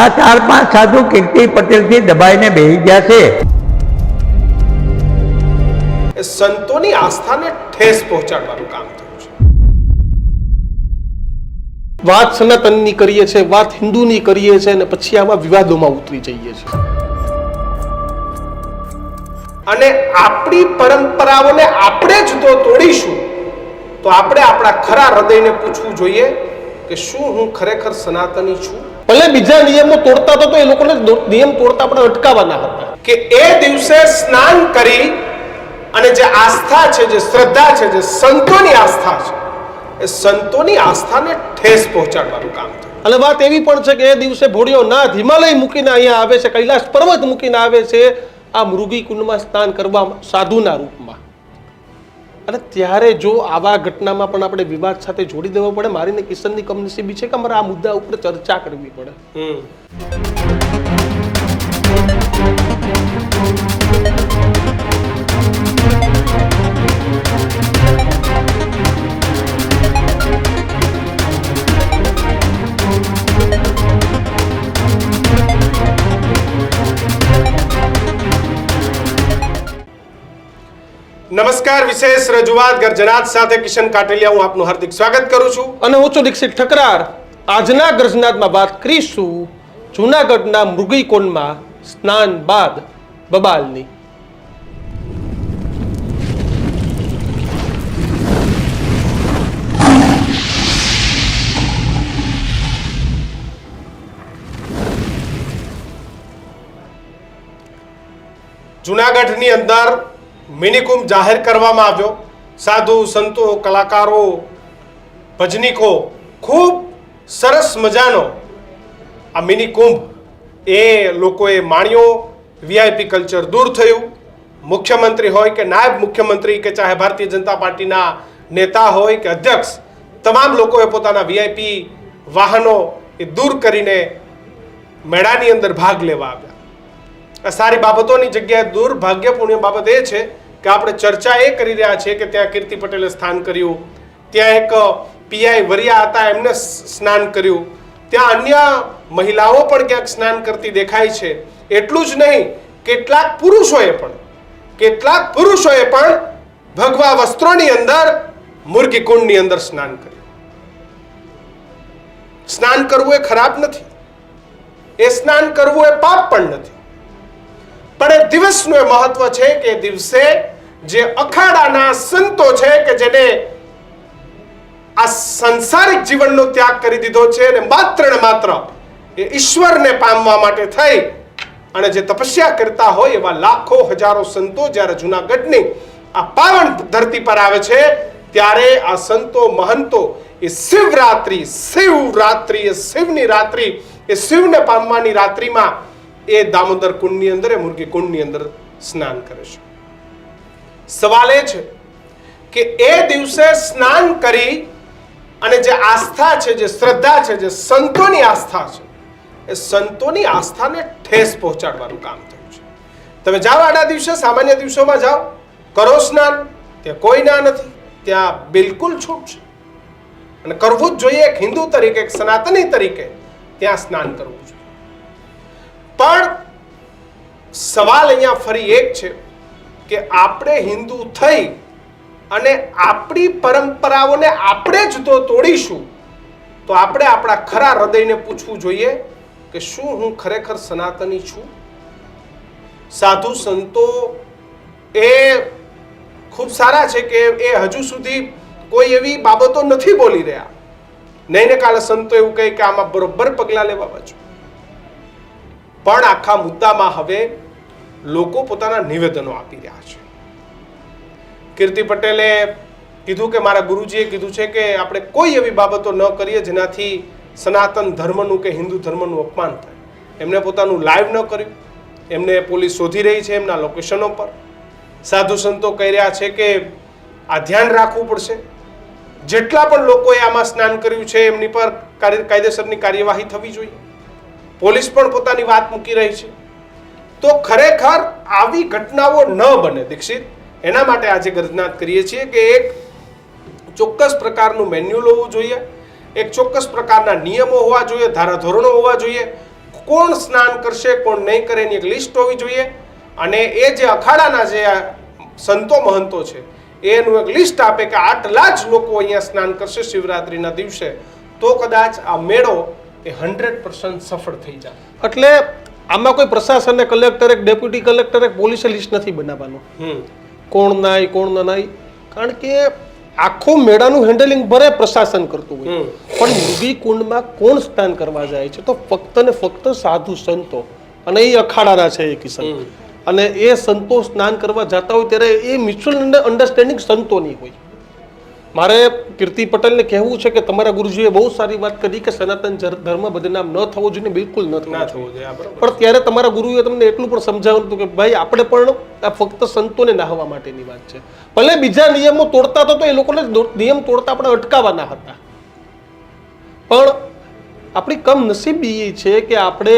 આ ચાર પાંચ સાધુ કીર્તિ પટેલથી દબાઈને બેહી ગયા છે. સંતોની આસ્થાને ઠેસ પહોંચાડવાનું કામ વાત સનાતનની કરીએ છે વાત હિન્દુની કરીએ છે અને પછી આવા વિવાદોમાં ઉતરી જઈએ છીએ. અને આપણી પરંપરાઓને આપણે જ તો તોડીશું, તો આપણે આપણા ખરા હૃદયને પૂછવું જોઈએ કે શું હું ખરેખર સનાતની છું? ભલે બીજા નિયમો તોડતા તો એ લોકોને નિયમ તોડતા આપણે અટકાવવાના હતા. કે એ દિવસે સ્નાન કરી અને જે આસ્થા છે જે શ્રદ્ધા છે જે સંતોની આસ્થા છે એ સંતોની આસ્થાને ઠેસ પહોંચાડવાનું કામ થયું. અને વાત એવી પણ છે કે એ દિવસે ભોળિયો નાથ હિમાલય મૂકીને અહીંયા આવે છે કૈલાસ પર્વત મૂકીને આવે છે આ મૃગી કુંડમાં સ્નાન કરવા સાધુના રૂપમાં. અને ત્યારે જો આવા ઘટનામાં પણ આપણે વિવાદ સાથે જોડી દેવો પડે, મારીને કિશનની કમનસીબી છે કે અમારે આ મુદ્દા ઉપર ચર્ચા કરવી પડે? નમસ્કાર વિશેષ રજૂઆત ગર્જનાથ સાથે કિશન કાટેલિયા. હું આપનું હાર્દિક સ્વાગત કરું છું. અને હું છું દીક્ષિત ઠકરાર. આજના ગર્જનાથમાં વાત કરીશું જૂનાગઢના મૃગીકોણમાં સ્નાન બાદ બબાલની. જુનાગઢની અંદર મિનિકુંભ જાહેર કરવામાં આવ્યો. સાધુ, સંતો, કલાકારો, ભજનીકો, ખૂબ સરસ મજાનો આ મિનિકુંભ એ લોકોએ માણ્યો. વીઆઈપી કલ્ચર દૂર થયું. મુખ્યમંત્રી હોય કે નાયબ મુખ્યમંત્રી કે ચાહે ભારતીય જનતા પાર્ટીના નેતા હોય કે અધ્યક્ષ, તમામ લોકોએ પોતાના વીઆઈપી વાહનો એ દૂર કરીને મેળાની અંદર ભાગ લેવા આવ્યા. સારી બાબતોની જગ્યાએ દુર્ભાગ્યપૂર્ણ બાબત એ છે કે આપણે ચર્ચા એ કરી રહ્યા છીએ કે ત્યાં કીર્તિ પટેલે સ્થાન કર્યું, ત્યાં એક પીઆઈ વરિયા હતા, એમને સ્નાન કર્યું. ત્યાં અન્ય મહિલાઓ પણ ક્યાંક સ્નાન કરતી દેખાય છે. એટલું જ નહીં, કેટલાક પુરુષોએ પણ, કેટલાક પુરુષોએ પણ ભગવા વસ્ત્રોની અંદર મુર્ગી કુંડની અંદર સ્નાન કર્યું. સ્નાન કરવું એ ખરાબ નથી. એ સ્નાન કરવું એ પાપ પણ નથી. પણ એ દિવસનું એ મહત્વ છે કે દિવસે જે અખાડાના સંતો છે કે જેને આ સંસારિક જીવનનો ત્યાગ કરી દીધો છે અને માત્ર ને માત્ર એ ઈશ્વરને પામવા માટે થઈ અને જે તપસ્યા કરતા હોય એવા લાખો હજારો સંતો જ્યારે જુનાગઢની આ પાવન ધરતી પર આવે છે, ત્યારે આ સંતો મહંતો એ શિવરાત્રિ શિવરાત્રિ, એ શિવની રાત્રિ, એ શિવને પામવાની રાત્રિમાં એ દામોદર કુંડની અંદર, એ મુરગી કુંડની અંદર સ્નાન કરે છે. સવાલ એ છે કે એ દિવસે સ્નાન કરી અને જે આસ્થા છે, જે શ્રદ્ધા છે, જે સંતોની આસ્થા છે, એ સંતોની આસ્થાને ઠેસ પહોંચાડવાનું કામ થયું છે. તમે જાઓ આડા દિવસે, સામાન્ય દિવસોમાં જાઓ, કરો સ્નાન, ત્યાં કોઈ ના નથી, ત્યાં બિલકુલ છૂટ છે. અને કરવું જ જોઈએ એક હિન્દુ તરીકે, એક સનાતની તરીકે ત્યાં સ્નાન કરવું જોઈએ. પણ સવાલ અહીંયા ફરી એક છે કે આપણે હિન્દુ થઈ અને આપણી પરંપરાઓને આપણે જ તો તોડીશું, તો આપણે આપણા ખરા હૃદયને પૂછવું જોઈએ કે શું હું ખરેખર સનાતની છું? સાધુ સંતો એ ખૂબ સારા છે કે એ હજુ સુધી કોઈ એવી બાબતો નથી બોલી રહ્યા. નહીં ને કાલે સંતો એવું કહે કે આમાં બરોબર પગલાં લેવા બાજુ. પણ આખા મુદ્દામાં હવે લોકો પોતાના નિવેદનો આપી રહ્યા છે. કીર્તિ પટેલે કીધું કે મારા ગુરુજીએ કીધું છે કે આપણે કોઈ એવી બાબતો ન કરીએ જેનાથી સનાતન ધર્મનું કે હિન્દુ ધર્મનું અપમાન થાય. એમને પોતાનું લાઈવ ન કર્યું. એમને પોલીસ શોધી રહી છે એમના લોકેશનો પર. સાધુ સંતો કહી રહ્યા છે કે આ ધ્યાન રાખવું પડશે. જેટલા પણ લોકોએ આમાં સ્નાન કર્યું છે, એમની પર કાયદેસરની કાર્યવાહી થવી જોઈએ. પોલીસ પણ પોતાની વાત મૂકી રહી છે. તો ખરેખર આવી ઘટનાઓ ન બને દીક્ષિત, એના માટે આજે ગર્જનાત કરીએ છીએ કે એક ચોક્કસ પ્રકારનું મેન્યુઅલ હોવું જોઈએ, એક ચોક્કસ પ્રકારના નિયમો હોવા જોઈએ, ધારાધોરણો હોવા જોઈએ, કોણ સ્નાન કરશે, કોણ નહીં કરે એની એક લિસ્ટ હોવી જોઈએ, અને એ જે અખાડાના જે સંતો મહંતો છે, એનું એક લિસ્ટ આપે કે આટલા જ લોકો અહીંયા સ્નાન કરશે શિવરાત્રિના દિવસે. તો કદાચ આ મેળો એ હંડ્રેડ પર્સન્ટ સફળ થઈ જાય એટલે આમાં કોઈ પ્રશાસને કલેક્ટર એક ડેપ્યુટી કલેક્ટર એક પોલીસે લિસ્ટ નથી બનાવવાનું. કોણ નાય કોણ ના નાય? કારણ કે આખું મેળાનું હેન્ડલિંગ ભરે પ્રશાસન કરતું હોય પણ મુરગી કુંડમાં કોણ સ્નાન કરવા જાય છે? તો ફક્ત ને ફક્ત સાધુ સંતો. અને એ અખાડાના છે એ કિશન. અને એ સંતો સ્નાન કરવા જતા હોય ત્યારે એ મ્યુચ્યુઅલ અંડરસ્ટેન્ડિંગ સંતોની હોય. મારે કીર્તિ પટેલને કહેવું છે કે તમારા ગુરુજીએ બહુ સારી વાત કરી કે સનાતન ધર્મ બદનામ ન થવો જોઈએ બિલકુલ ન થવો જોઈએ. પણ ત્યારે તમારા ગુરુએ તમને એટલું પણ સમજાવ્યું હતું કે ભાઈ આપણે પણ આ ફક્ત સંતોને નાહવા માટેની વાત છે. ભલે બીજા નિયમો તોડતા તો એ લોકોને નિયમ તોડતા આપણે અટકાવવાના હતા. પણ આપણી કમ નસીબી એ છે કે આપણે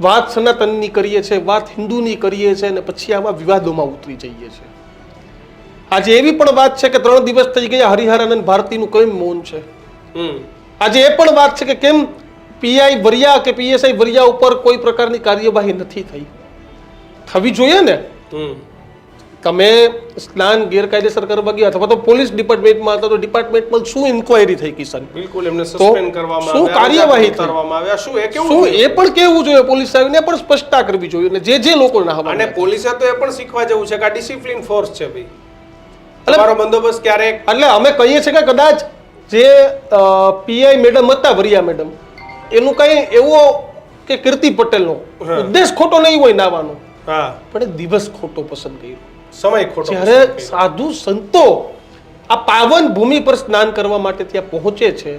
વાત સનાતનની કરીએ છીએ વાત હિન્દુની કરીએ છીએ અને પછી આમાં વિવાદોમાં ઉતરી જઈએ છીએ. આજે એવી પણ વાત છે કે ત્રણ દિવસ થઈ ગયા હરિહરાનંદ ભારતીનું કેમ મૌન છે? આજે એ પણ વાત છે કે કેમ પીઆઈ વરિયા કે પીએસઆઈ વરિયા ઉપર કોઈ પ્રકારની કાર્યવાહી નથી થઈ? થવી જોઈએ ને? તમે સ્નાન ગેરકાયદેસર કરવા ગયા અથવા તો પોલીસ ડિપાર્ટમેન્ટમાં હતા તો ડિપાર્ટમેન્ટમાં શું ઇન્કવાયરી થઈ કિશન? બિલકુલ એમને સસ્પેન્ડ કરવામાં શું કાર્યવાહી કરવામાં આવ્યા શું એ કેવું શું એ પણ કેવું જોઈએ? પોલીસ આવીને પણ સ્પષ્ટતા કરવી જોઈએ અને જે જે લોકો ના અને પોલીસે તો એ પણ શીખવા જેવું છે કે આ ડિસિપ્લિન ફોર્સ છે ભાઈ. તમારો બંદોબસ્ત ક્યારેક? એટલે અમે કહીએ છીએ કે કદાચ જે પીઆઈ મેડમ હતા વરિયા મેડમ એનું કઈ એવો કે કીર્તિ પટેલનો. ઉદ્દેશ ખોટો નહીં હોય નાવાનો. હા. પણ દિવસ ખોટો પસંદ કર્યો. સમય ખોટો જ્યારે સાધુ સંતો આ પાવન ભૂમિ પર સ્નાન કરવા માટે ત્યાં પહોંચે છે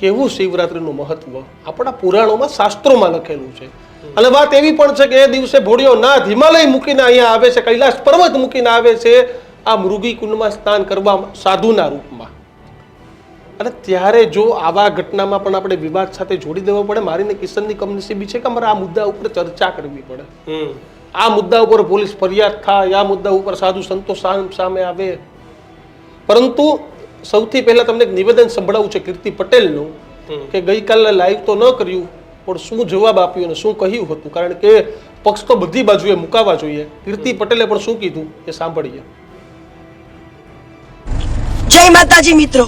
કેવું શિવરાત્રીનું મહત્વ? આપણા પુરાણોમાં શાસ્ત્રોમાં લખેલું છે. અને વાત એવી પણ છે કે એ દિવસે ભોળિયો નાથ હિમાલય મૂકીને અહીંયા આવે છે કૈલાસ પર્વત મૂકીને આવે છે આ મૃગી કુંડમાં સ્નાન કરવા સાધુના રૂપમાં. અને ત્યારે જો આવા ઘટનામાં પણ આપણે વિવાદ સાથે જોડી દેવો પડે મારીને કિશનની કમનસીબી છે કે અમારે આ મુદ્દા ઉપર ચર્ચા કરવી પડે? આ મુદ્દા ઉપર પોલીસ ફરિયાદ થાય આ મુદ્દા ઉપર સાધુ સંતો સામે આવે. પરંતુ સૌથી પહેલા તમને એક નિવેદન સંભળાવું છે કીર્તિ પટેલનું. કે ગઈકાલે લાઈવ તો ન કર્યું પણ શું જવાબ આપ્યો અને શું કહ્યું હતું? કારણ કે પક્ષ તો બધી બાજુએ મુકાવા જોઈએ. કીર્તિ પટેલે પણ શું કીધું? એ સાંભળીએ. જય માતાજી મિત્રો.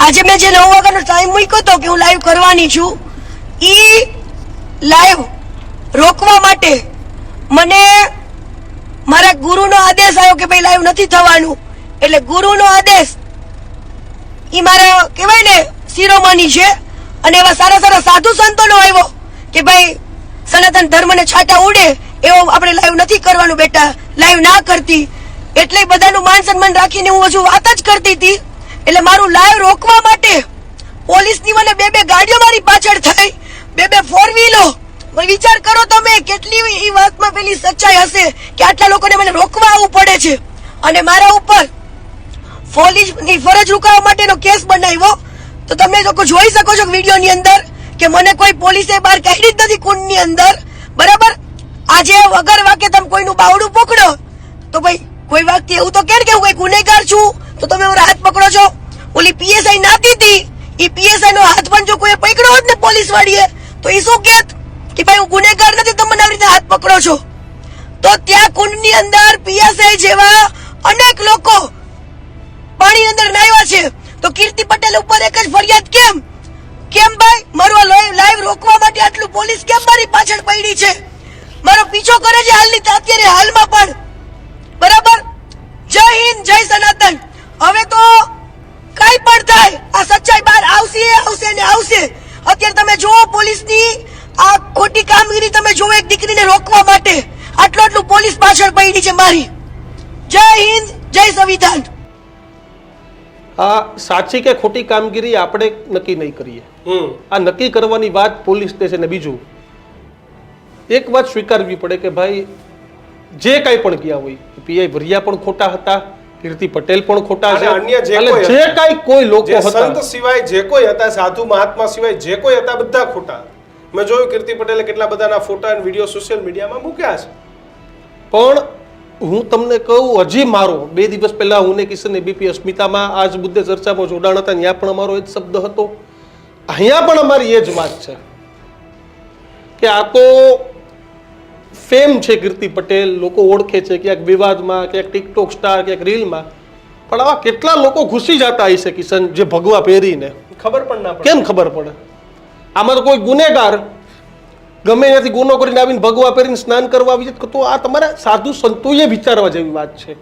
આજે મેં જે નવ વાગ્યાનો ટાઈમ મૂક્યો હતો કે હું લાઈવ કરવાની છું એ લાઈવ રોકવા માટે મને મારા ગુરુનો આદેશ આવ્યો કે ભાઈ લાઈવ નથી થવાનું. એટલે ગુરુનો આદેશ એ મારા, કહેવાય ને, શિરોમણી છે. અને એવા સારા સારા સાધુ સંતોનો આવ્યો કે ભાઈ સનાતન ધર્મને છાંટા ઉડે, એવો આપણે લાઈવ નથી કરવાનું બેટા. લાઈવ ના કરતી. એટલે બધાનું માન સન્માન રાખીને હું હજુ વાત જ કરતી હતી. એટલે મારું લાઈવ રોકવા માટે પોલીસની મને બે બે ગાડીઓ મારી પાછળ થઈ. બે બે ફોર વ્હીલો વિચાર કરો તમે, કેટલી એ વાતમાં પેલી સચ્ચાઈ હશે કે આટલા લોકોને મને રોકવા આવવું પડે છે. અને મારા ઉપર પોલીસની ફરજ રૂકાવવા માટેનો કેસ બનાવ્યો. તો તમે લોકો જોઈ શકો છો વિડીયોની અંદર કે મને કોઈ પોલીસે બહાર કાઢી જ નથી કુંડની અંદર. બરાબર? આજે વગર વાકે તમે કોઈનું બાવડું પકડો તો ભાઈ કોઈ વ્યક્તિ એવું તો કેમ કે હું કોઈ ગુનેગાર છું? તો તમે મારો હાથ પકડો છો? ઓલી પીએસઆઈ નાતી હતી. એ પીએસઆઈ નો હાથ પણ જો કોઈ પકડ્યો હોત ને પોલીસ વાળીએ, તો એ શું કેત કે ભાઈ હું ગુનેગાર નથી, તમે મને આવી રીતે હાથ પકડો છો? તો ત્યાં કુંડની અંદર પીએસઆઈ જેવા અનેક લોકો પાણી અંદર નાહ્યા છે. તો કીર્તિ પટેલ ઉપર એક જ ફરિયાદ કેમ? કેમ ભાઈ? મારું લાઈવ રોકવા માટે આટલું પોલીસ કેમ મારી પાછળ પડી છે? મારો પીછો કરે છે હાલની, અત્યારે હાલમાં પણ. જય સનાતન. હવે તો કઈ પણ થાય આ સચ્ચાઈ બહાર આવશે આવશે ને આવશે. અત્યારે તમે જુઓ પોલીસની આ ખોટી કામગીરી તમે જુઓ એક દીકરીને રોકવા માટે. આટલું આટલું પોલીસ પાછળ પડી છે મારી. જય હિન્દ જય સંવિધાન. આ સાચી કે ખોટી કામગીરી આપણે નક્કી નહીં કરીએ. હમ. આ નક્કી કરવાની વાત પોલીસ છે ને બીજું. એક વાત સ્વીકારવી પડે કે ભાઈ જે કાંઈ પણ ગયા હોય પીઆઈ ભરિયા પણ ખોટા હતા કીર્તિ પટેલ પણ ખોટા છે. અન્ય જે કોઈ જે. કાંઈ કોઈ લોકો હતા. સંત સિવાય જે કોઈ હતા સાધુ મહાત્મા સિવાય જે કોઈ હતા બધા ખોટા. મેં જોયું કીર્તિ પટેલે કેટલા બધાના ફોટા અને વીડિયો સોશિયલ મીડિયામાં મૂક્યા છે. પણ હું તમને કહું હજી મારો બે દિવસ પહેલા હું ને કિશન એબીપી અસ્મિતામાં આજ મુદ્દે ચર્ચામાં જોડાણ હતા ત્યાં પણ અમારો એ જ શબ્દ હતો. અહીંયા પણ અમારી એ જ વાત છે. કે આ તો ફેમ છે કીર્તિ પટેલ લોકો ઓળખે છે ક્યાંક વિવાદમાં ક્યાંક ટિકટોક સ્ટાર ક્યાંક રીલમાં. પણ આવા કેટલા લોકો ઘૂસી જતા હશે કિશન જે ભગવા પહેરીને? ખબર પણ ના કેમ ખબર પડે? આમાં તો કોઈ ગુનેગાર ગમે ત્યાંથી ગુનો કરીને આવીને ભગવા પહેરીને સ્નાન કરવા આવી જાય તો આ તમારે સાધુ સંતોએ વિચારવા જેવી વાત છે.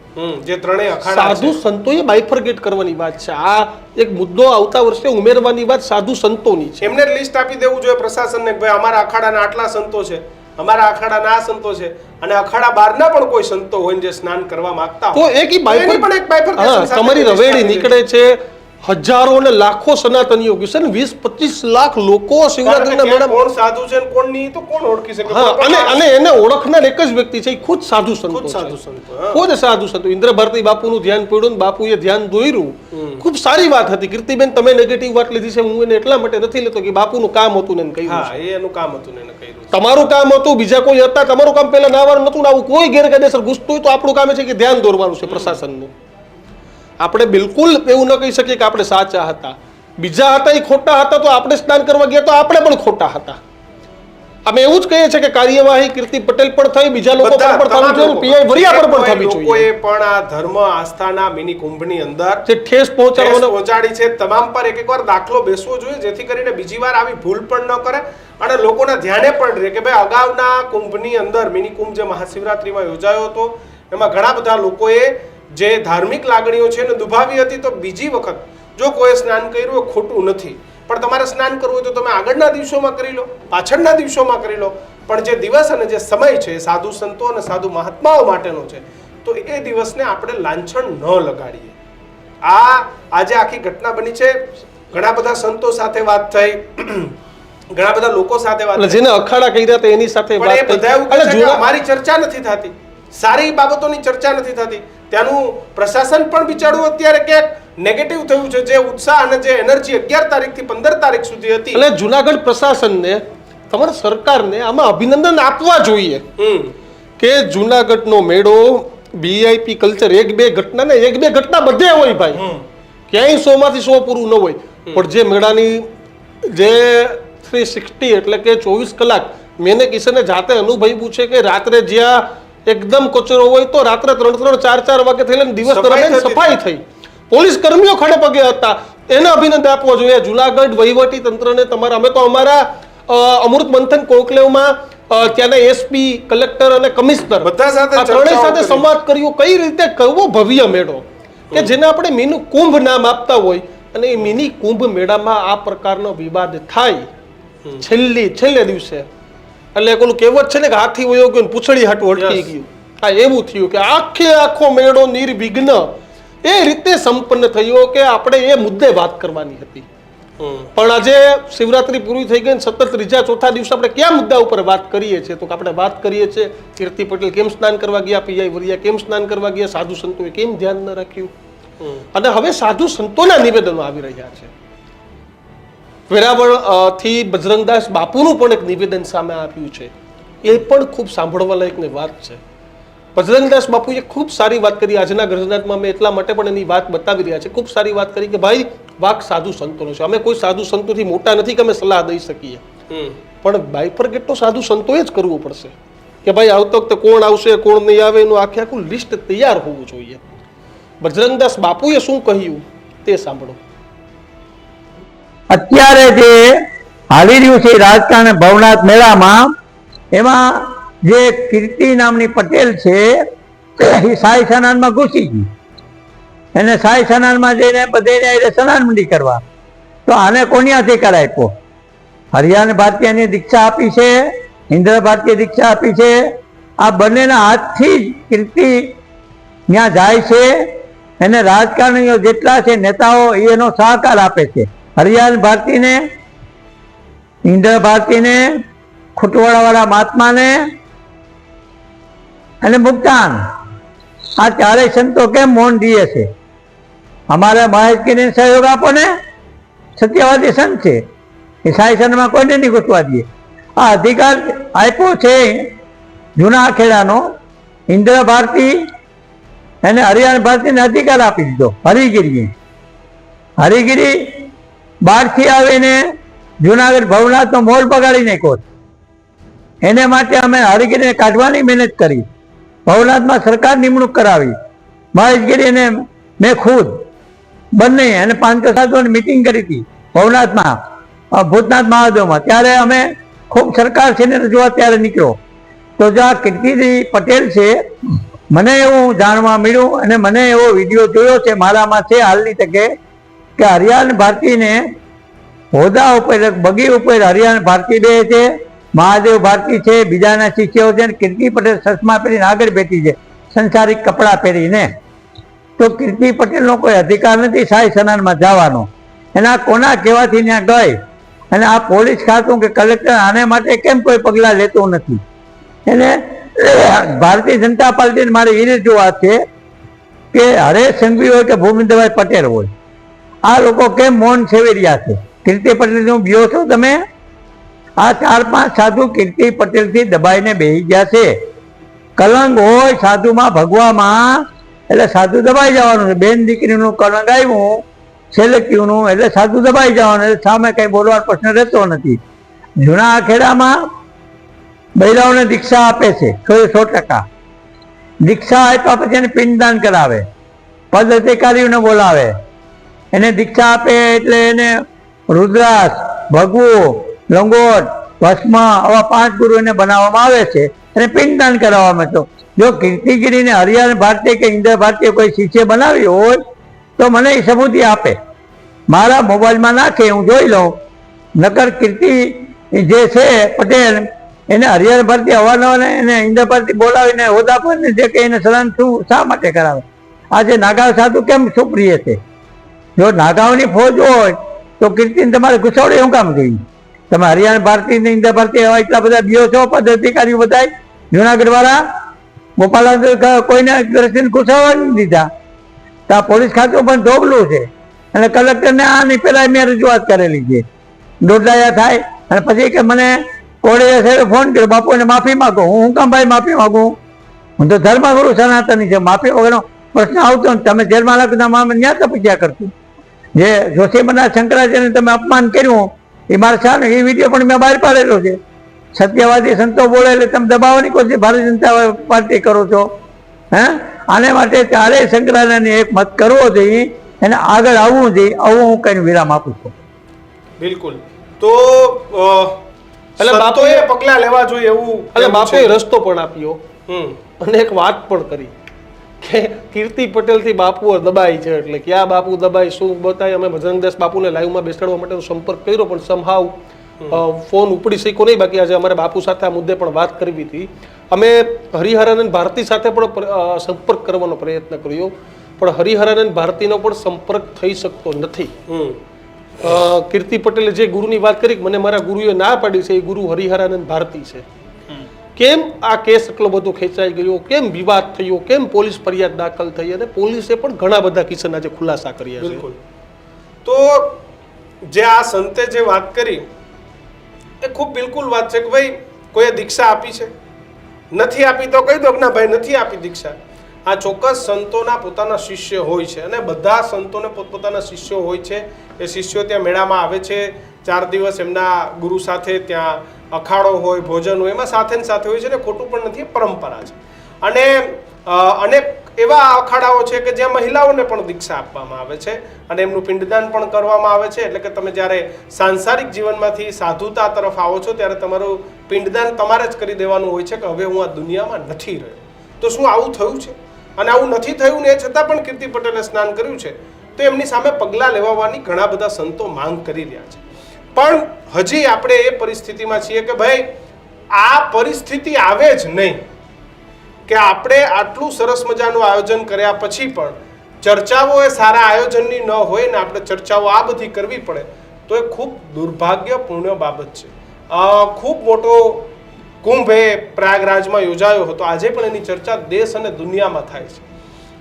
જે ત્રણેય સાધુ સંતોએ બાયફર્ગેટ કરવાની વાત છે. આ એક મુદ્દો આવતા વર્ષે ઉમેરવાની વાત સાધુ સંતોની છે. એમને લિસ્ટ આપી દેવું જોઈએ પ્રશાસનને ભાઈ અમારા અખાડાના આટલા સંતો છે. અમારા અખાડાના આ સંતો છે. અને અખાડા બહારના પણ કોઈ સંતો હોય જે સ્નાન કરવા માંગતા તો એક ઈ પણ એક તમારી રવેડી નીકળે છે હજારો અને લાખો સનાતનીઓ કિશન વીસ પચીસ લાખ લોકો શિવરાત્રીના મેળા કોણ સાધુ છે ને કોણ નહીં તો કોણ ઓળખી શકે? અને અને એને ઓળખનાર એક જ વ્યક્તિ છે એ ખુદ સાધુ સંતો ખુદ સાધુ સંતો. ખુદ સાધુ સંતો. ઇન્દ્ર ભારતી બાપુનું ધ્યાન પડ્યું ને બાપુએ ધ્યાન દોર્યું. ખૂબ સારી વાત હતી. કીર્તિબેન તમે નેગેટિવ વાત લીધી છે હું એને એટલા માટે નથી લેતો કે બાપુનું કામ હતું ને એને કહ્યું હા એનું કામ હતું ને છે. તમારું કામ હતું, બીજા કોઈ હતા તમારું કામ પહેલા નાવાનું નતું ને આવું કોઈ ગેરકાયદેસર ઘૂસતું હોય તો આપણું કામ છે કે ધ્યાન દોરવાનું છે પ્રશાસનનું. આપણે બિલકુલ એવું ન કહી શકીએ કે આપણે સાચા હતા. બીજા હતા એ ખોટા હતા તો આપણે સ્નાન કરવા ગયા તો આપણે પણ ખોટા હતા. અમે એવું જ કહીએ છીએ કે કાર્યવાહી કીર્તિ પટેલ પણ થઈ બીજા લોકો પર પણ થવી જોઈએ પીઆઈ વરિયા પર પણ થવી જોઈએ. લોકોએ પણ આ ધર્મ આસ્થાના મિની કુંભની અંદર જે ઠેસ પહોંચાડવાનો પહોંચાડી છે તમામ પર એક એકવાર દાખલો બેસવો જોઈએ જેથી કરીને બીજી વાર આવી ભૂલ પણ ન કરે અને લોકોના ધ્યાને પણ રહે કે ભાઈ અગાઉના કુંભની અંદર મિની કુંભ જે મહાશિવરાત્રિમાં યોજાયો હતો એમાં ઘણા બધા લોકોએ જે ધાર્મિક લાગણીઓ છે એને દુભાવી હતી તો બીજી વખત જો કોઈ સ્નાન કર્યું ખોટું નથી. પણ તમારે સ્નાન કરવું હોય તો તમે આગળના દિવસોમાં કરી લો પાછળના દિવસોમાં કરી લો. પણ જે દિવસ અને જે સમય છે સાધુ સંતો અને સાધુ મહાત્માઓ માટેનો છે તો એ દિવસને આપણે લાંછણ ન લગાડીએ. આ આજે આખી ઘટના બની છે. ઘણા બધા સંતો સાથે વાત થઈ. ઘણા બધા લોકો સાથે વાત જેને અખાડા કહી હતા એની સાથે મારી વાત બધા અમારી ચર્ચા નથી થતી. સારી બાબતોની ચર્ચા નથી થતી. ત્યાંનું પ્રશાસન પણ બિચારું અત્યારે ક્યાંક નેગેટિવ થયું છે જે ઉત્સાહ અને જે એનર્જી અગિયાર તારીખથી પંદર તારીખ સુધી હતી. એટલે જુનાગઢ પ્રશાસનને તમારા સરકારને આમાં અભિનંદન આપવા જોઈએ કે જુનાગઢનો મેળો વીઆઈપી કલ્ચર એક બે ઘટના ને એક બે ઘટના બધે હોય ભાઈ. ક્યાંય સો માંથી સો પૂરું ન હોય. પણ જે મેળાની જે થ્રી સિક્સટી એટલે કે ચોવીસ કલાક મેને કિશને જાતે અનુભવ્યું છે કે રાત્રે જ્યાં એકદમ કચરો હોય તો રાત્રે ત્રણ ત્રણ ચાર ચાર વાગે થઈ લઈને દિવસ દરમિયાન સફાઈ થઈ. પોલીસ કર્મીઓ ખડે પગે હતા. એને અભિનંદન આપવો જોઈએ. જુનાગઢ વહીવટી તંત્રને તમારા અમે તો અમારા અમૃત મંથન કોકલેવમાં ત્યાંના એસપી કલેક્ટર અને કમિશનર બધા સાથે ત્રણેય સાથે સંવાદ કર્યો. કઈ રીતે કરવો ભવ્ય મેળો? કે જેને આપણે મિની કુંભ નામ આપતા હોય અને એ મિની કુંભ મેળામાં આ પ્રકારનો વિવાદ થાય. છેલ્લી છેલ્લે દિવસે. એટલે ઓલું કહેવત છે ને કે હાથી વયો ગયો પૂછડી પૂંછડી હાટું અટકી ગયું. હા એવું થયું કે આખે આખો મેળો નિર્વિઘ્ન એ રીતે સંપન્ન થયો કે આપણે એ મુદ્દે વાત કરવાની હતી. પણ આજે શિવરાત્રી પૂરી થઈ ગઈ સતત ત્રીજા ચોથા દિવસે આપણે કયા મુદ્દા ઉપર વાત કરીએ છીએ? તો આપણે વાત કરીએ છીએ કીર્તિ પટેલ કેમ સ્નાન કરવા ગયા પીઆઈ વરિયા કેમ સ્નાન કરવા ગયા સાધુ સંતોએ કેમ ધ્યાન ન રાખ્યું? અને હવે સાધુ સંતોના નિવેદનો આવી રહ્યા છે. વેરાવળથી બજરંગદાસ બાપુનું પણ એક નિવેદન સામે આવ્યું છે. એ પણ ખૂબ સાંભળવા લાયકની વાત છે. બજરંગદાસ બાપુએ ખૂબ સારી વાત કરી. આજના ગૃહનાથમાં અમે એટલા માટે પણ એની વાત બતાવી રહ્યા છે ખૂબ સારી વાત કરી કે ભાઈ વાક સાધુ સંતોનો છે. અમે કોઈ સાધુ સંતોથી મોટા નથી કે અમે સલાહ દઈ શકીએ. પણ બાયફર્ગેટ તો સાધુ સંતોએ જ કરવું પડશે કે ભાઈ આવતો વખતે કોણ આવશે કોણ નહીં આવે એનું આખે આખું લિસ્ટ તૈયાર હોવું જોઈએ. બજરંગદાસ બાપુએ શું કહ્યું તે સાંભળો. અત્યારે જે હાલી રહ્યું છે રાજકારણ ભવનાથ મેળામાં એમાં જે કીર્તિ નામની પટેલ છે એ સાઈ સનાનમાં ઘૂસી ગઈ. એને સાઈ સનાનમાં જઈને બધેને એને સનાનમંડી કરવા. તો આને કોની અધિકાર આપ્યો? હરિયાણ ભારતીયની દીક્ષા આપી છે, ઇન્દ્ર ભારતીય દીક્ષા આપી છે. આ બંનેના હાથથી જ કીર્તિ ત્યાં જાય છે. એને રાજકારણીઓ જેટલા છે, નેતાઓ, એનો સહકાર આપે છે. હરિયાણ ભારતીને, ઇન્દ્ર ભારતીને ખૂટવાડાવાળા મહાત્માને અને મુક્તાન, આ ચારેય સંતો કેમ મૌન દીએ છે? અમારે મહેશગીરીને સહયોગ આપો ને. સત્યવાદી સંત છે. એ સાઈ સંતમાં કોઈને નહીં ઘૂસવા દઈએ. આ અધિકાર આપ્યો છે જૂના ખેડાનો ઇન્દ્ર ભારતી એને હરિયાણ ભારતીને અધિકાર આપી દીધો. હરિગીરીએ. હરિગીરી બહારથી આવીને જુનાગઢ ભવનાથનો મોલ બગાડી નાખ્યો. એને માટે અમે હરિગીરીને કાઢવાની મહેનત કરી. ભવનાથમાં સરકાર નિમણૂક કરાવી. મહેશગીરી અને મેં ખુદ બંને અને પાંચ સાધુઓની મિટિંગ કરી હતી ભવનાથમાં ભૂતનાથ મહાદેવમાં. ત્યારે અમે ખૂબ સરકાર છે ને રજૂઆત ત્યારે નીકળ્યો. તો જો આ કીર્તિજી પટેલ છે, મને એવું જાણવા મળ્યું અને મને એવો વીડિયો જોયો છે, મારામાં છે હાલની તકે, કે હરિયાણ ભારતીને હોદા ઉપર, બગી ઉપર હરિયાણ ભારતી બે છે મહાદેવ ભારતી છે, બીજાના શિષ્યો છે કીર્તિ પટેલ સસમા પહેરીને આગળ બેઠી છે, સંસારિક કપડાં પહેરીને. તો કીર્તિ પટેલનો કોઈ અધિકાર નથી સાઈ સનાનમાં જવાનો. એના કોના કહેવાથી ત્યાં ગઈ? અને આ પોલીસ ખાતું કે કલેક્ટર આને માટે કેમ કોઈ પગલાં લેતું નથી? એને ભારતીય જનતા પાર્ટીને મારે એ રજૂઆત છે કે હરેશ સંઘવી હોય કે ભૂમિન્દ્રભાઈ પટેલ હોય, આ લોકો કેમ મૌન સેવી રહ્યા છે? કીર્તિ પટેલનું બીઓ છો તમે? આ ચાર પાંચ સાધુ કીર્તિ પટેલથી દબાઈને બેસી ગયા છે. કલંક હોય સાધુમાં ભગવામાં એટલે સાધુ દબાઈ જવાનું બેન દીકરીનું કલંક આવ્યું સેલેક્ટિવનું એટલે સાધુ દબાઈ જવાનું, એટલે સામે કંઈ બોલવાનો પ્રશ્ન રહેતો નથી. જૂના આખેડામાં બૈરાઓને દીક્ષા આપે છે, સો સો ટકા. દીક્ષા આપ્યા પછી એને પિંડદાન કરાવે, પદ અધિકારીઓને બોલાવે. એને દીક્ષા આપે એટલે એને રુદ્રાસ, ભગવું લંગોટ, ભસ્મ આવા પાંચ ગુરુ એને બનાવવામાં આવે છે અને પિંડદાન કરાવવામાં તો જો કીર્તિગીરીને હરિયાણ ભારતીય કે ઇન્દ્ર ભારતીય કોઈ શિષ્ય બનાવી હોય, તો મને એ સબૂતી આપે. મારા મોબાઈલમાં નાખે, હું જોઈ લઉં. નકર કીર્તિ જે છે પટેલ, એને હરિયાણ ભારતી અવારનવાર એને ઇન્દ્ર ભારતી બોલાવીને હોદા પર જે કે એને સલામ શું શા માટે કરાવે? આજે નાગાવ સાધુ કેમ સુપ્રિય છે? જો નાગાઓની ફોજ હોય, તો કીર્તિને તમારે ઘુસાવડે એવું કામ જોઈએ? તમે હરિયાણા ભારતી ને ઇન્દિરા ભારતી એવા એટલા બધા બીઓ છો, પદાધિકારીઓ બધા જુનાગઢ વાળા? ગોપાલ કોઈને ઘુસાવવા નહીં દીધા. તો આ પોલીસ ખાતું પણ ધોબલું છે. અને કલેક્ટરને આની પહેલાં મેં રજૂઆત કરેલી છે. દોડલાયા થાય. અને પછી કે મને કોડે સાહેબે ફોન કર્યો, બાપુને માફી માગો, હું હું કામ ભાઈ માફી માગું? હું તો ધર્મગુરુ સનાતની છે, માફી વગરનો પ્રશ્ન આવતો ને તમે જેલમાં લખતા મામે ન્યા તપસ્યા કરતું જે જોશીમના શંકરાચાર્યને તમે અપમાન કર્યું એ મારે છે ને એ વીડિયો પણ મેં બહાર પાડેલો છે. સત્યવાદી સંતો બોલે એટલે તમે દબાવવાની કોશિશ ભારતીય જનતા પાર્ટી કરો છો. હે? આને માટે ચારેય સંગ્રહાલયને એક મત કરવો જોઈએ એને આગળ આવવું જોઈએ. આવું હું કઈ વિરામ આપું છું. બિલકુલ. તો એટલે બાપુ- સંતોએ પગલાં લેવા જોઈએ એવું એટલે બાપુએ રસ્તો પણ આપ્યો. અને એક વાત પણ કરી. કે કીર્તિ પટેલથી બાપુઓ દબાઈ છે એટલે ક્યાં બાપુ દબાઈ શું બતાય? અમે ભજનદાસ બાપુને લાઈવમાં બેસાડવા માટેનો સંપર્ક કર્યો પણ સમહાવ ફોન ઉપડી શક્યો નહીં. બાકી આજે અમારે બાપુ સાથે આ મુદ્દે પણ વાત કરવી હતી. અમે હરિહરાનંદ ભારતી સાથે પણ સંપર્ક કરવાનો પ્રયત્ન કર્યો. પણ હરિહરાનંદ ભારતીનો પણ સંપર્ક થઈ શકતો નથી. કીર્તિ પટેલે જે ગુરુની વાત કરી મને મારા ગુરુએ ના પાડી છે એ ગુરુ હરિહરાનંદ ભારતી છે. કેમ આ કેસ એટલો બધો ખેંચાઈ ગયો? કેમ વિવાદ થયો? કેમ પોલીસ ફરિયાદ દાખલ થઈ? અને પોલીસે પણ ઘણા બધા કિસ્સાના જે ખુલાસા કર્યા છે. બિલકુલ. તો જે આ સંતે જે વાત કરી, એ ખૂબ બિલકુલ વાત છે કે ભાઈ કોઈએ દીક્ષા આપી છે? નથી આપી તો કહી દો કે ના ભાઈ, નથી આપી દીક્ષા. આ ચોક્કસ સંતોના પોતાના શિષ્ય હોય છે અને બધા સંતોને પોતપોતાના શિષ્યો હોય છે. એ શિષ્યો ત્યાં મેળામાં આવે છે. ચાર દિવસ એમના ગુરુ સાથે ત્યાં અખાડો હોય, ભોજન હોય, એમાં સાથે સાથે હોય છે ને ખોટું પણ નથી પરંપરા છે. અને અનેક એવા અખાડાઓ છે કે જ્યાં મહિલાઓને પણ દીક્ષા આપવામાં આવે છે અને એમનું પિંડદાન પણ કરવામાં આવે છે. એટલે કે તમે જ્યારે સાંસારિક જીવનમાંથી સાધુતા તરફ આવો છો, ત્યારે તમારું પિંડદાન તમારે જ કરી દેવાનું હોય છે કે હવે હું આ દુનિયામાં નથી રહ્યો. તો શું આવું થયું છે? અને આવું નથી થયું ને એ છતાં પણ કીર્તિ પટેલે સ્નાન કર્યું છે, તો એમની સામે પગલાં લેવાવાની ઘણા બધા સંતો માંગ કરી રહ્યા છે. પણ હજી આપણે એ પરિસ્થિતિમાં છીએ કે ભાઈ, આ પરિસ્થિતિ આવે જ નહીં કે આપણે આટલું સરસ મજાનું આયોજન કર્યા પછી પણ ચર્ચાઓ એ સારા આયોજનની ન હોય ને આપણે ચર્ચાઓ આ બધી કરવી પડે, તો એ ખૂબ દુર્ભાગ્યપૂર્ણ બાબત છે. ખૂબ મોટો કુંભ એ પ્રયાગરાજમાં યોજાયો હતો. આજે પણ એની ચર્ચા દેશ અને દુનિયામાં થાય છે.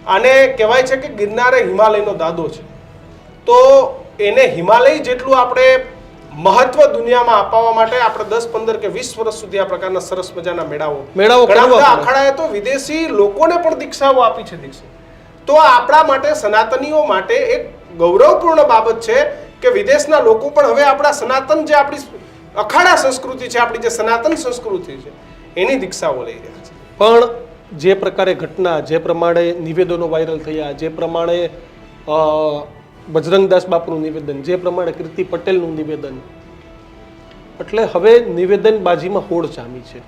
આને કહેવાય છે કે ગિરનારે હિમાલયનો દાદો છે. તો એને હિમાલય જેટલું આપણે મહત્વ દુનિયામાં અપાવવા માટે આપણે દસ પંદર કે વીસ વર્ષ સુધી આ પ્રકારના સરસ મજાના મેળાઓ મેળાઓ અખાડાએ તો વિદેશી લોકોને પણ દીક્ષાઓ આપી છે દીક્ષા. તો આપણા માટે સનાતનીઓ માટે એક ગૌરવપૂર્ણ બાબત છે કે વિદેશના લોકો પણ હવે આપણા સનાતન જે આપણી અખાડા સંસ્કૃતિ છે આપણી જે સનાતન સંસ્કૃતિ છે એની દીક્ષાઓ લઈ રહ્યા છે. પણ જે પ્રકારે ઘટના જે પ્રમાણે નિવેદનો વાયરલ થયા જે પ્રમાણે બજરંગદાસ બાપુનું નિવેદન જે પ્રમાણે કીર્તિ પટેલનું નિવેદન. એટલે હવે નિવેદનબાજીમાં હોડ જામી છે.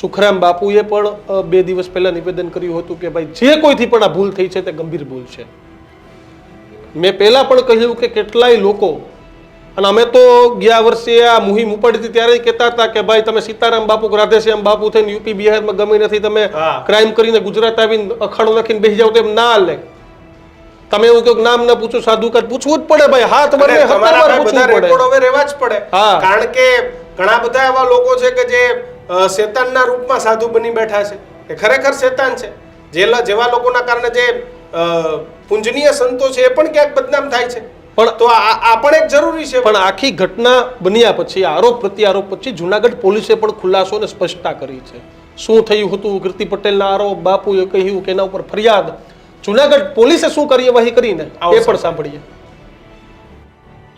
સુખરામ બાપુએ પણ બે દિવસ પહેલા નિવેદન કર્યું હતું કે ભાઈ જે કોઈથી પણ આ ભૂલ થઈ છે તે ગંભીર ભૂલ છે. મેં પહેલા પણ કહ્યું કે કેટલાય લોકો અને અમે તો ગયા વર્ષે આ મુહિમ ઉપાડી હતી ત્યારે કહેતા હતા કે ભાઈ તમે સીતારામ બાપુ રાધેશ્યામ બાપુ થઈને યુપી બિહારમાં ગમે નથી તમે ક્રાઇમ કરીને ગુજરાત આવીને અખાડો નાખીને બેસી જાવ તો એમ ના લે. તમે એવું કહો નામ ના પૂછો સાધુ કર પૂછવું જ પડે ભાઈ. હાથ અને બંને વાર પૂછવું પડે. હવે રહેવા જ પડે. કારણ કે ઘણા બધા એવા લોકો છે કે જે શેતાનના રૂપમાં સાધુ બની બેઠા છે. એ ખરેખર શેતાન છે. જે જેવા લોકોના કારણે જે પૂજનીય સંતો છે એ પણ ક્યાંક બદનામ થાય છે. પણ તો આ પણ એક જરૂરી છે. પણ આખી ઘટના બન્યા પછી આરોપ પ્રત્યારોપ પછી જુનાગઢ પોલીસે પણ ખુલાસો અને સ્પષ્ટતા કરી છે. શું થયું હતું? કીર્તિ પટેલના આરોપ બાપુએ કહ્યું કે એના ઉપર ફરિયાદ. જુનાગઢ પોલીસે શું કાર્યવાહી કરીને? એ પણ સાંભળીએ.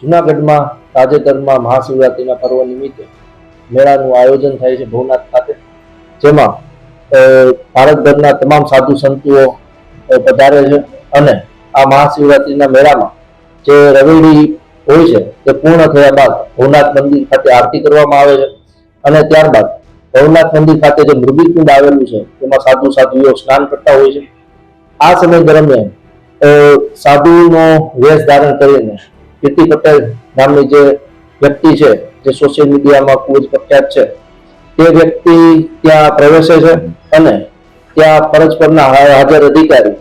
જુનાગઢમાં તાજેતરમાં મહાશિવરાત્રિના પર્વ નિમિત્તે મેળાનું આયોજન થાય છે ભવનાથ ખાતે જેમાં ભારતભરના તમામ સાધુ સંતોઓ પધારે છે અને આ મહાશિવરાત્રિના મેળામાં જે રવેડી હોય છે તે પૂર્ણ થયા બાદ ભવનાથ મંદિર ખાતે આરતી કરવામાં આવે છે અને ત્યારબાદ ભવનાથ મંદિર ખાતે જે મૃગીકુંડ આવેલું છે તેમાં સાધુ સાધુઓ સ્નાન કરતા હોય છે. આ સમય દરમિયાન સાધુનો વેશ ધારણ કરીને કીર્તિ પટેલ નામની જે વ્યક્તિ છે, જે સોશિયલ મીડિયામાં ખૂબ જ પ્રખ્યાત છે, તે વ્યક્તિ ત્યાં પ્રવેશે છે અને ત્યાં ફરજ પરના હાજર અધિકારી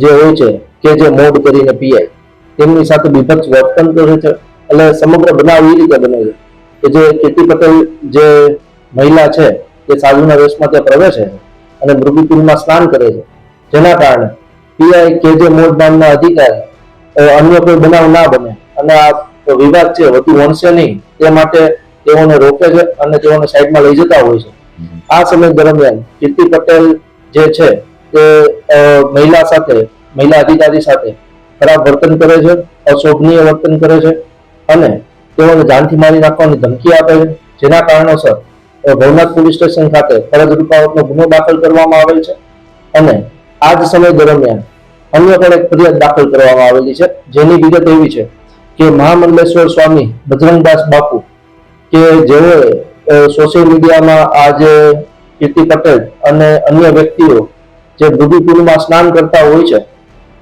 જે હોય છે, કે જે મોડ કરીને પીઆઈ, તેમની સાથે બીભત્સ વર્તન કરે છે, એટલે સમગ્ર બનાવ એ રીતે બને છે, કે જે કીર્તિ પટેલ જે મહિલા છે તે સાધુના વેશમાં ત્યાં પ્રવેશે છે અને મૃગીકુંડમાં સ્નાન કરે છે જેના કારણે પીઆઈ કે જે મોડ નામના અધિકારી અન્ય કોઈ બનાવ ના બને. અને આ વિવાદ છે, વધુ વણશે નહીં. તે માટે તેઓને રોકે છે અને તેઓને સાઈડમાં લઈ જતા હોય છે. આ સમય દરમિયાન કીર્તિ પટેલ જે છે તે મહિલા સાથે, મહિલા અધિકારી સાથે ખરાબ વર્તન કરે છે, અશોભનીય વર્તન કરે છે અને તેઓને જાનથી મારી નાખવાની ધમકી આપે છે. જેના કારણોસર ભવનાથ પોલીસ સ્ટેશન ખાતે ફરજ રૂપાવટનો ગુનો દાખલ કરવામાં આવેલ છે અને આ જ સમય દરમિયાન અન્ય પણ એક ફરિયાદ દાખલ કરવામાં આવેલી છે. જેની વિગત એવી છે કે મહામંડલેશ્વર સ્વામી બજરંગદાસ બાપુ કે જેઓએ સોશિયલ મીડિયામાં આ જે કીર્તિ પટેલ અને અન્ય વ્યક્તિઓ જે મૃદુકુંડમાં સ્નાન કરતા હોય છે,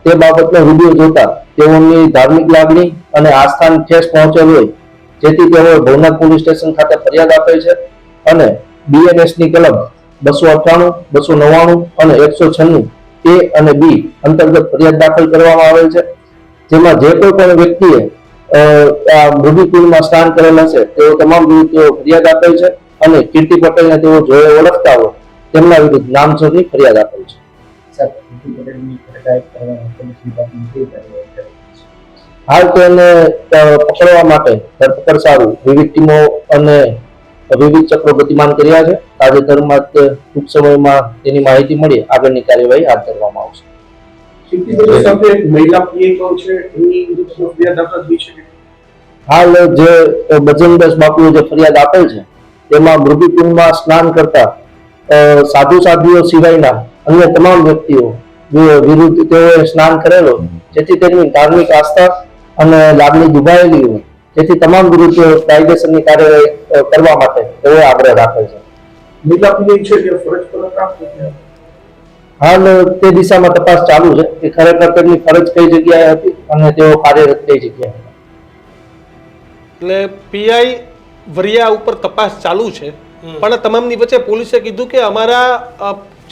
તે બાબતનો વીડિયો જોતા તેઓની ધાર્મિક લાગણી અને આસ્થાને ઠેસ પહોંચેલ હોય, જેથી તેઓએ ભવનાથ પોલીસ સ્ટેશન ખાતે ફરિયાદ આપેલ છે અને બીએનએસની કલમ બસો અઠ્ઠાણું, બસો નવ્વાણું અને એકસો છન્નું એ અને બી અંતર્ગત ફરિયાદ દાખલ કરવામાં આવેલ છે. જેમાં જે કોઈ પણ વ્યક્તિએ આ આ મૃદુકુંડમાં સ્નાન કરેલ હશે તેઓ તમામ વિરુદ્ધ તેઓ ફરિયાદ આપેલ છે અને કીર્તિ પટેલને તેઓ જોયે ઓળખતા હોય તેમના વિરુદ્ધ નામ સુધી ફરિયાદ આપેલ છે. હાલ તો એને પકડવા માટે ધરપકડ સારું વિવિધ ટીમો અને વિવિધ ચક્રો ગતિમાન કર્યા છે. તાજેતરમાં ટૂંક સમયમાં તેની માહિતી મળી. આગળની કાર્યવાહી હાથ ધરવામાં આવશે. હાલ જે બજરંગદાસ બાપુએ જે ફરિયાદ આપેલ છે તેમાં મૃગીકુંડમાં સ્નાન કરતા સાધુ સાધુઓ સિવાયના અન્ય તમામ વ્યક્તિઓ વિરુદ્ધ તેઓએ સ્નાન કરેલો. જેથી તેમની ધાર્મિક આસ્થા અને લાગણી દુભાયેલી હોય. જેથી તમામ વિરુદ્ધ કાયદેસરની કાર્યવાહી કરવા માટે તેઓએ આગ્રહ રાખે છે. હાલ તે દિશામાં તપાસ ચાલુ છે. કે ખરેખર તેમની ફરજ કઈ જગ્યાએ હતી અને તેઓ કાર્યરત કઈ જગ્યાએ એટલે પીઆઈ વરિયા ઉપર તપાસ ચાલુ છે. પણ તમામની વચ્ચે પોલીસે કીધું કે અમારા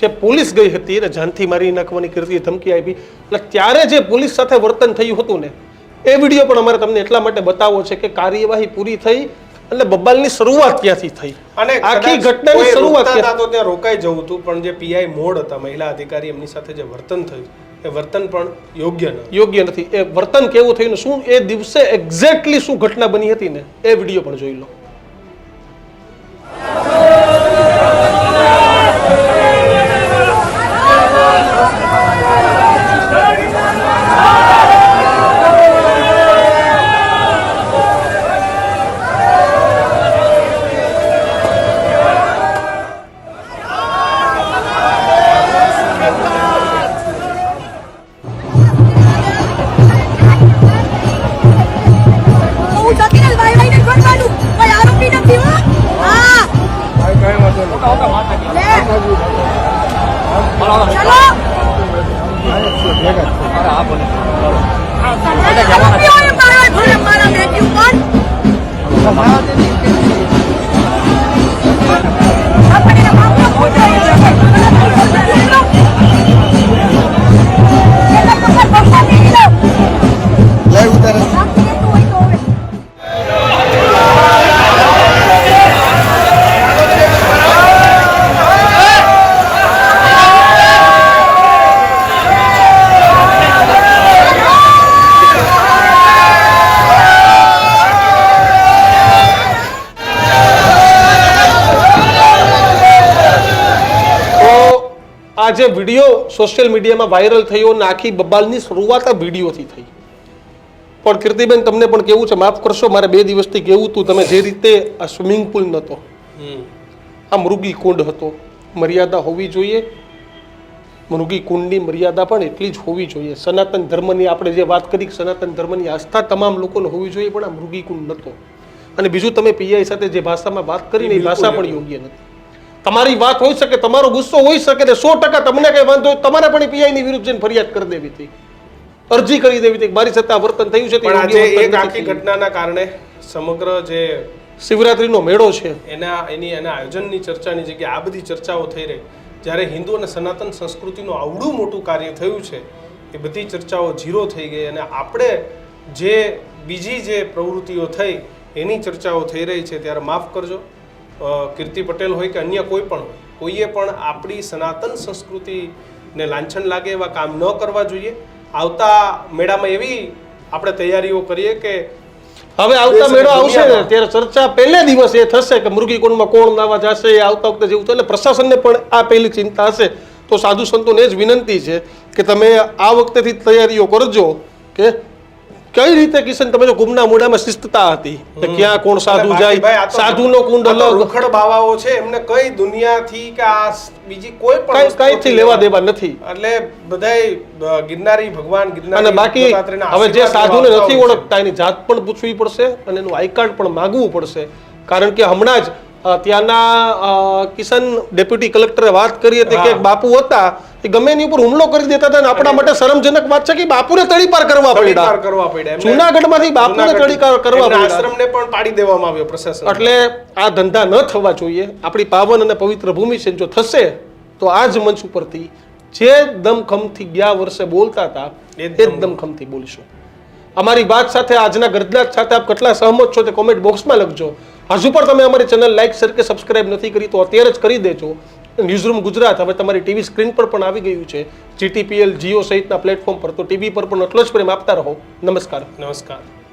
જે પોલીસ ગઈ હતી અને જાનથી મારી નાખવાની કીર્તિ ધમકી આપી. એટલે ત્યારે જે પોલીસ સાથે વર્તન થયું હતું ને એ વીડિયો પણ અમારે તમને એટલા માટે બતાવવો છે કે કાર્યવાહી પૂરી થઈ એટલે બબાલની શરૂઆત ક્યાંથી થઈ? અને આખી ઘટનાની શરૂઆત તો ત્યાં રોકાઈ જવું હતું પણ જે પીઆઈ મોડ હતા મહિલા અધિકારી એમની સાથે જે વર્તન થયું એ વર્તન પણ યોગ્ય ન યોગ્ય નથી. એ વર્તન કેવું થયું શું? એ દિવસે એક્ઝેક્ટલી શું ઘટના બની હતી ને? એ વીડિયો પણ જોઈ લો. આ જે વીડિયો સોશિયલ મીડિયામાં વાયરલ થયો અને આખી બબાલની શરૂઆત આ વિડીયોથી થઈ. પણ કીર્તિબેન તમને પણ કેવું છે? માફ કરશો મારે બે દિવસથી કેવું હતું તમે જે રીતે આ સ્વિમિંગ પુલ નહોતો આ મૃગી કુંડ હતો મર્યાદા હોવી જોઈએ. મૃગી કુંડની મર્યાદા પણ એટલી જ હોવી જોઈએ. સનાતન ધર્મની આપણે જે વાત કરી સનાતન ધર્મની આસ્થા તમામ લોકોને હોવી જોઈએ પણ આ મૃગી કુંડ નહોતો અને બીજું તમે પીઆઈ સાથે જે ભાષામાં વાત કરી ને એ ભાષા પણ યોગ્ય નથી. તમારી વાત હોઈ શકે તમારો ગુસ્સો હોઈ શકે ને સો ટકા તમને કઈ વાંધો હોય તમારે પણ પીઆઈની વિરુદ્ધ જઈને ફરિયાદ કરી દેવી હતી. અરજી કરી દેવી હતી. મારી સાથે આ વર્તન થયું છે પણ આજે એક આખી ઘટનાના કારણે સમગ્ર જે શિવરાત્રીનો મેળો છે. એના એની એના આયોજનની ચર્ચાની જગ્યાએ આ બધી ચર્ચાઓ થઈ રહી. જ્યારે હિન્દુ અને સનાતન સંસ્કૃતિનું આવડું મોટું કાર્ય થયું છે એ બધી ચર્ચાઓ ઝીરો થઈ ગઈ અને આપણે જે બીજી જે પ્રવૃત્તિઓ થઈ એની ચર્ચાઓ થઈ રહી છે. ત્યારે માફ કરજો. કીર્તિ પટેલ હોય કે અન્ય કોઈ પણ હોય કોઈએ પણ આપણી સનાતન સંસ્કૃતિને લાંછન લાગે એવા કામ ન કરવા જોઈએ. આવતા મેળામાં એવી આપણે તૈયારીઓ કરીએ કે હવે આવતા મેળો આવશે ને ત્યારે ચર્ચા પહેલે દિવસ એ થશે કે મૃગી કુંડમાં કોણ નાવા જશે એ આવતા વખતે જેવું છે એટલે પ્રશાસનને પણ આ પહેલી ચિંતા હશે. તો સાધુ સંતોને જ વિનંતી છે કે તમે આ વખતેથી તૈયારીઓ કરજો કે કઈ રીતે કિશન તમે જો ગુમના મૂળામાં શિસ્તતા હતી કે ક્યાં કોણ સાધુ જાય સાધુનો કુંડ અલગ. રૂખડ બાવાઓ છે એમને કઈ દુનિયાથી કે આ બીજી કોઈ પણ કઈ કઈથી લેવા દેવા નથી. એટલે બધાય ગિરનારી ભગવાન ગિરનારી અને બાકી હવે જે સાધુને નથી. ઓળખતા એની જાત પણ પૂછવી પડશે અને એનું આઈ કાર્ડ પણ માંગવું પડશે. કારણ કે હમણાં જ ત્યાંના કિશન ડેપ્યુટી કલેક્ટરે વાત કરી હતી કે બાપુ હતા એ ગમે એની ઉપર હુમલો કરી દેતા હતા આપણા માટે શરમજનક વાત છે કે બાપુને તળીપાર કરવા પડ્યા. કરવા પડ્યા જૂનાગઢમાંથી બાપુને તળીપાર કરવા પડ્યા. આશ્રમને પણ પાડી દેવામાં આવ્યો પ્રશાસન. એટલે આ ધંધા ન થવા જોઈએ. આપણી પાવન અને પવિત્ર ભૂમિ છે જો થશે તો આ જ મંચ ઉપરથી જે દમખમથી ગયા વર્ષે બોલતા હતા એ જ દમખમથી બોલશું. અમારી વાત સાથે આજના ગરજલાત સાથે આપ કેટલા સહમત છો તે કોમેન્ટ બોક્સમાં લખજો. હજુ પણ તમે અમારી ચેનલ લાઈક, શેર કે સબસ્ક્રાઇબ નથી કરી, તો અત્યારે જ કરી દેજો. ન્યૂઝરૂમ ગુજરાત, હવે તમારી ટીવી સ્ક્રીન પર પણ આવી ગયું છે. જીટીપીએલ જીઓ સહિતના પ્લેટફોર્મ પર, તો ટીવી પર પણ એટલો જ પ્રેમ આપતા રહો. નમસ્કાર. નમસ્કાર.